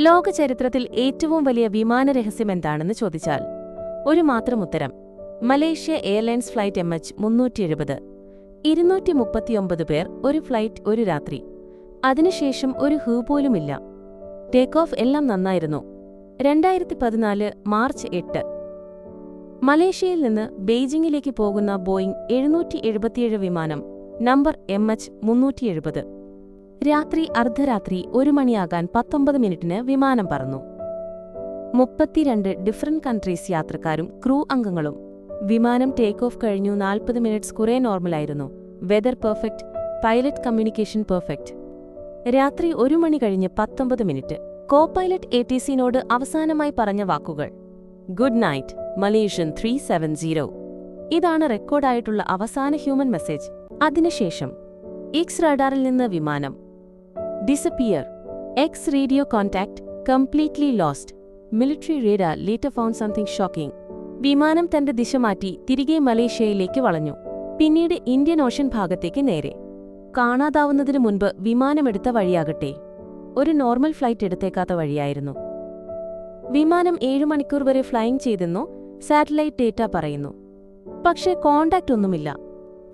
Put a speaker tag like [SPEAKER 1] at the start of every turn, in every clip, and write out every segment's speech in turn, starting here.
[SPEAKER 1] ലോക ചരിത്രത്തിൽ ഏറ്റവും വലിയ വിമാന രഹസ്യം എന്താണെന്ന് ചോദിച്ചാൽ ഒരു മാത്രം ഉത്തരം Malaysia airlines flight M H മുന്നൂറ്റി എഴുപത് ഇരുന്നൂറ്റി മുപ്പത്തിയൊമ്പത് പേർ ഒരു ഫ്ലൈറ്റ് ഒരു രാത്രി. അതിനുശേഷം ഒരു ഹൂ പോലുമില്ല. ടേക്ക് ഓഫ് എല്ലാം നന്നായിരുന്നു. രണ്ടായിരത്തി പതിനാല് മാർച്ച് എട്ട്. മലേഷ്യയിൽ നിന്ന് ബെയ്ജിംഗിലേക്ക് പോകുന്ന ബോയിംഗ് എഴുന്നൂറ്റി എഴുപത്തിയേഴ് വിമാനം നമ്പർ എം എച്ച് മുന്നൂറ്റി എഴുപത് രാത്രി അർദ്ധരാത്രി ഒരു മണിയാകാൻ പത്തൊമ്പത് മിനിറ്റിന് വിമാനം പറന്നു. മുപ്പത്തിരണ്ട് ഡിഫറന്റ് കൺട്രീസ് യാത്രക്കാരും ക്രൂ അംഗങ്ങളും. വിമാനം ടേക്ക് ഓഫ് കഴിഞ്ഞു നാൽപ്പത് മിനിറ്റ്സ് കുറേ നോർമലായിരുന്നു weather perfect pilot communication perfect രാത്രി ഒരു മണി കഴിഞ്ഞ് പത്തൊമ്പത് minute. Co pilot A T സിനോട് അവസാനമായി പറഞ്ഞ വാക്കുകൾ. Good night Malaysian three seven zero ഇതാണ് റെക്കോർഡായിട്ടുള്ള അവസാന ഹ്യൂമൻ മെസ്സേജ് അതിനുശേഷം എക്സ് റഡാറിൽ നിന്ന് വിമാനം. Disappear X radio contact completely lost. Military radar later found something shocking വിമാനം തന്റെ ദിശ മാറ്റി തിരികെ മലേഷ്യയിലേക്ക് വളഞ്ഞു. പിന്നീട് ഇന്ത്യൻ ഓഷൻ ഭാഗത്തേക്ക് നേരെ. കാണാതാവുന്നതിനു മുൻപ് വിമാനമെടുത്ത വഴിയാകട്ടെ. ഒരു നോർമൽ ഫ്ലൈറ്റ് എടുത്തേക്കാത്ത വഴിയായിരുന്നു. വിമാനം ഏഴു മണിക്കൂർ വരെ ഫ്ലൈയിങ് ചെയ്തെന്നു സാറ്റലൈറ്റ് ഡേറ്റ പറയുന്നു. പക്ഷേ കോണ്ടാക്റ്റ് ഒന്നുമില്ല.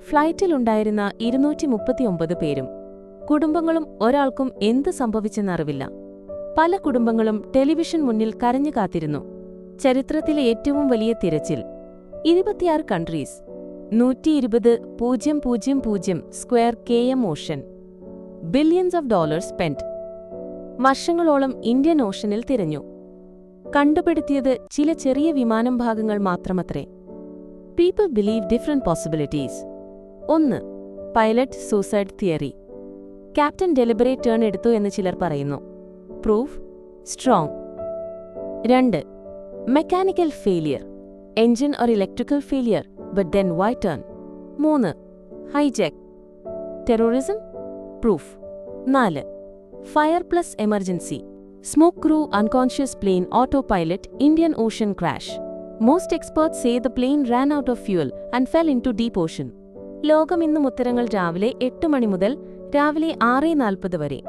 [SPEAKER 1] ഫ്ലൈറ്റിലുണ്ടായിരുന്ന ഇരുന്നൂറ്റി മുപ്പത്തിയൊമ്പത് പേരും കുടുംബങ്ങളും ഒരാൾക്കും എന്ത് സംഭവിച്ചെന്നറിവില്ല. പല കുടുംബങ്ങളും ടെലിവിഷൻ മുന്നിൽ കരഞ്ഞു കാത്തിരുന്നു. ചരിത്രത്തിലെ ഏറ്റവും വലിയ തിരച്ചിൽ. ഇരുപത്തിയാറ് കൺട്രീസ് നൂറ്റി ഇരുപത് പൂജ്യം പൂജ്യം പൂജ്യം square K M ocean billions of dollars spend വർഷങ്ങളോളം ഇന്ത്യൻ ഓഷനിൽ തിരഞ്ഞു. കണ്ടുപിടുത്തിയത് ചില ചെറിയ വിമാനം ഭാഗങ്ങൾ മാത്രമത്രേ. പീപ്പിൾ ബിലീവ് ഡിഫറെന്റ് പോസിബിലിറ്റീസ് ഒന്ന് pilot suicide theory captain deliberate turn എടുത്തു എന്ന് ചിലർ പറയുന്നു. പ്രൂഫ്? സ്ട്രോങ്. രണ്ട്. Mechanical failure. Engine or electrical failure but then why turn? മൂന്ന്. ഹൈജാക്ക്. ടെററിസം? പ്രൂഫ്. നാല്. Fire plus emergency. Smoke crew unconscious plane auto pilot Indian ocean crash. Most experts say the plane ran out of fuel and fell into deep ocean ലോകം ഇന്നും ഉത്തരങ്ങൾ രാവിലെ എട്ട് മണി മുതൽ രാവിലെ ആറ് നാൽപ്പത് വരെ.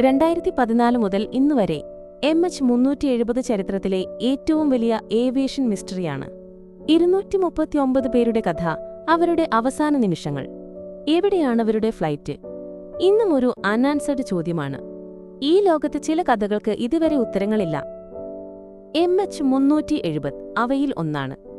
[SPEAKER 1] രണ്ടായിരത്തി പതിനാല് മുതൽ ഇന്നുവരെ എം എച്ച് മുന്നൂറ്റി എഴുപത് ചരിത്രത്തിലെ ഏറ്റവും വലിയ ഏവിയേഷൻ മിസ്റ്ററിയാണ്. ഇരുന്നൂറ്റി മുപ്പത്തിയൊമ്പത് പേരുടെ കഥ അവരുടെ അവസാന നിമിഷങ്ങൾ. എവിടെയാണ് അവരുടെ ഫ്ലൈറ്റ്? ഇന്നും ഒരു അൺആൻസർഡ് ചോദ്യമാണ്. ഈ ലോകത്ത് ചില കഥകൾക്ക് ഇതുവരെ ഉത്തരങ്ങളില്ല. എം എച്ച് മുന്നൂറ്റി എഴുപത് അവയിൽ ഒന്നാണ്.